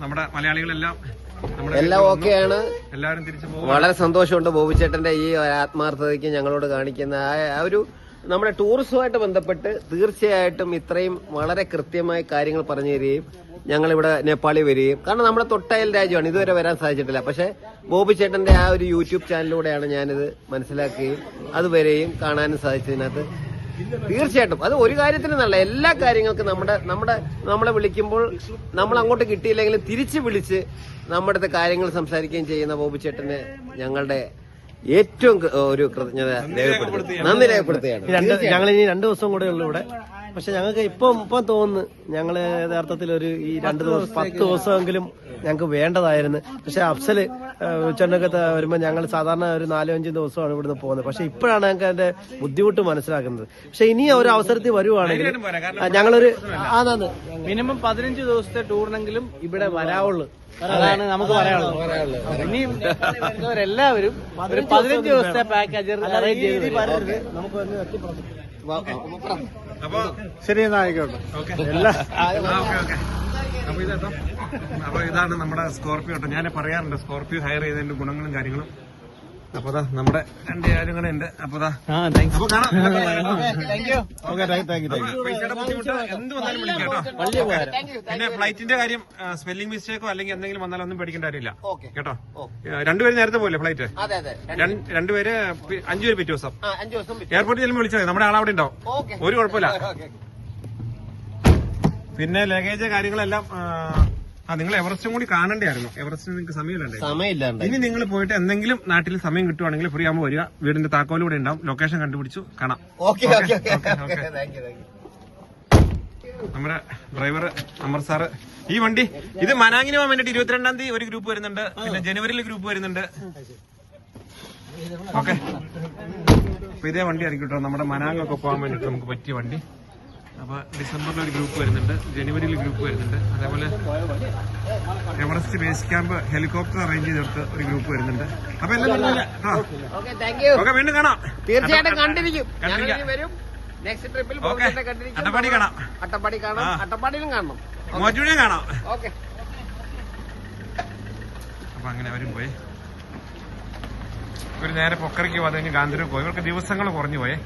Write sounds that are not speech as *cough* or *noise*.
നമ്മുടെ മലയാളികളെല്ലാം എല്ലാം. ഓക്കെയാണ്. എല്ലാവരും തിരിച്ചു പോകും വളരെ സന്തോഷമുണ്ട് ബോബിച്ചേട്ടന്റെ ഈ ആത്മാർത്ഥതയ്ക്ക് ഞങ്ങളോട് കാണിക്കുന്ന ആ- ഒരു നമ്മുടെ ടൂറിസവുമായിട്ട് ബന്ധപ്പെട്ട് തീർച്ചയായിട്ടും ഇത്രയും വളരെ കൃത്യമായി കാര്യങ്ങൾ പറഞ്ഞു തരികയും ഞങ്ങൾ ഇവിടെ നേപ്പാളി വരികയും. കാരണം നമ്മുടെ തൊട്ടയൽ രാജ്യമാണ്. ഇതുവരെ വരാൻ സാധിച്ചിട്ടില്ല. പക്ഷെ ബോബിച്ചേട്ടന്റെ ആ ഒരു യൂട്യൂബ് ചാനലിലൂടെയാണ് ഞാനിത് മനസ്സിലാക്കുകയും അത് വരെയും കാണാനും സാധിച്ചതിനകത്ത് തീർച്ചയായിട്ടും. അത് ഒരു കാര്യത്തിന് നല്ല. എല്ലാ കാര്യങ്ങൾക്കും നമ്മുടെ നമ്മുടെ നമ്മളെ വിളിക്കുമ്പോൾ നമ്മൾ അങ്ങോട്ട് കിട്ടിയില്ലെങ്കിലും തിരിച്ച് വിളിച്ച് നമ്മുടെ കാര്യങ്ങൾ സംസാരിക്കുകയും ചെയ്യുന്ന ബോബിച്ചേട്ടന് ഞങ്ങളുടെ ഏറ്റവും ഒരു കൃതജ്ഞത നന്ദി രേഖപ്പെടുത്തുകയാണ്. ഞങ്ങൾ ഇനി രണ്ടു ദിവസം കൂടെ ഉള്ളു ഇവിടെ. പക്ഷെ ഞങ്ങൾക്ക് ഇപ്പം ഇപ്പം തോന്നുന്നു ഞങ്ങൾ യഥാർത്ഥത്തിൽ ഒരു ഈ രണ്ട് ദിവസം പത്ത് ദിവസമെങ്കിലും ഞങ്ങൾക്ക് വേണ്ടതായിരുന്നു. പക്ഷെ അഫ്സൽ ഉച്ചണ്ടൊക്കെ വരുമ്പോൾ ഞങ്ങൾ സാധാരണ ഒരു നാലോ അഞ്ചോ ദിവസമാണ് ഇവിടുന്ന് പോകുന്നത്. പക്ഷെ ഇപ്പോഴാണ് ഞങ്ങൾക്ക് അതിന്റെ ബുദ്ധിമുട്ട് മനസ്സിലാക്കുന്നത്. പക്ഷെ ഇനി ഒരു അവസരത്തിൽ വരുവാണെങ്കിൽ ഞങ്ങളൊരു അതാണ് മിനിമം പതിനഞ്ച് ദിവസത്തെ ടൂറിനെങ്കിലും ഇവിടെ വരാവുള്ളൂ. അതാണ് നമുക്ക് പറയാനുള്ളത്. ഇനിയും വരുന്നവരെല്ലാവരും ഒരു പതിനഞ്ച് ദിവസത്തെ പാക്കേജ്. നമുക്ക് വന്ന് എത്തിപ്പറഞ്ഞു അപ്പൊ ശരി എന്നാ ആയിക്കോട്ടെ ഓക്കെ ഓക്കെ. ഓക്കെ അപ്പൊ ഇതാട്ടോ അപ്പൊ ഇതാണ് നമ്മുടെ സ്കോർപ്പിയോട്ടോ ഞാൻ പറയാറുണ്ട് സ്കോർപ്പിയോ ഹയർ ചെയ്തതിന്റെ ഗുണങ്ങളും കാര്യങ്ങളും അപ്പൊ നമ്മുടെ രണ്ട് കൂടെ ഉണ്ട്. അപ്പൊ പിന്നെ ഫ്ലൈറ്റിന്റെ കാര്യം സ്പെല്ലിംഗ് മിസ്റ്റേക്കോ അല്ലെങ്കിൽ എന്തെങ്കിലും വന്നാലും ഒന്നും പേടിക്കേണ്ട കാര്യമില്ല. കേട്ടോ? രണ്ടുപേര് നേരത്തെ പോലെ ഫ്ലൈറ്റ് അതെ അതെ രണ്ട്- രണ്ടുപേര് അഞ്ചു അഞ്ചുപേര് പിറ്റേ ദിവസം. ആ അഞ്ചു ദിവസം എയർപോർട്ടിൽ ചെല്ലുമ്പോൾ വിളിച്ചാൽ മതി. നമ്മുടെ ആളവിടെ ഉണ്ടാവും. ഓക്കെ ഒരു കുഴപ്പമില്ല. പിന്നെ ലഗേജ് കാര്യങ്ങളെല്ലാം ആ, നിങ്ങൾ എവറസ്റ്റും കൂടി കാണണ്ടായിരുന്നു എവറസ്റ്റിന് നിങ്ങൾക്ക് സമയമില്ലേ സമയമില്ലാണ്ട് ഇനി നിങ്ങൾ പോയിട്ട് എന്തെങ്കിലും നാട്ടിൽ സമയം കിട്ടുവാണെങ്കിൽ ഫ്രീ ആകുമ്പോൾ വരിക. വീടിന്റെ താക്കോൽ ഇവിടെ ഉണ്ടാവും. ലൊക്കേഷൻ കണ്ടുപിടിച്ചു. കാണാം. ഓക്കെ *laughs* നമ്മുടെ ഡ്രൈവർ അമർ സാറ് ഈ വണ്ടി ഇത് മനാങ്ങിന് പോകാൻ വേണ്ടിട്ട് ഇരുപത്തിരണ്ടാം തീയതി ഒരു ഗ്രൂപ്പ് വരുന്നുണ്ട്. പിന്നെ ജനുവരിയിൽ ഗ്രൂപ്പ് വരുന്നുണ്ട്. ഓക്കെ അപ്പൊ ഇതേ വണ്ടി ആയിരിക്കും കേട്ടോ. നമ്മുടെ മനാങ്ങൊക്കെ പോകാൻ വേണ്ടിട്ട് നമുക്ക് പറ്റിയ വണ്ടി. അപ്പൊ ഡിസംബറിൽ ഒരു ഗ്രൂപ്പ് വരുന്നുണ്ട് ജനുവരിയിൽ ഗ്രൂപ്പ് വരുന്നുണ്ട്. അതേപോലെ Everest base camp helicopter arrange ചെയ്തെടുത്ത് ഒരു ഗ്രൂപ്പ് വരുന്നുണ്ട്. അപ്പൊ എല്ലാം ഓക്കെ വീണ്ടും കാണാം. തീർച്ചയായിട്ടും കണ്ടിരിക്കും. വരും. നെക്സ്റ്റ് ട്രിപ്പിൽ കണ്ടിരിക്കും. അട്ടപ്പാടി കാണാം. അട്ടപ്പാടി കാണാം. അട്ടപ്പാടിയിലും കാണണം. മോജുവിനെയും കാണാം. ഓക്കെ അപ്പൊ അങ്ങനെ അവരും പോയി. ഒരു നേരെ പൊക്കറിക്ക് പോകാതെ കഴിഞ്ഞ് ഗാന്ധിരൂർ പോയി. ഇവർക്ക് ദിവസങ്ങൾ കുറഞ്ഞു പോയേ.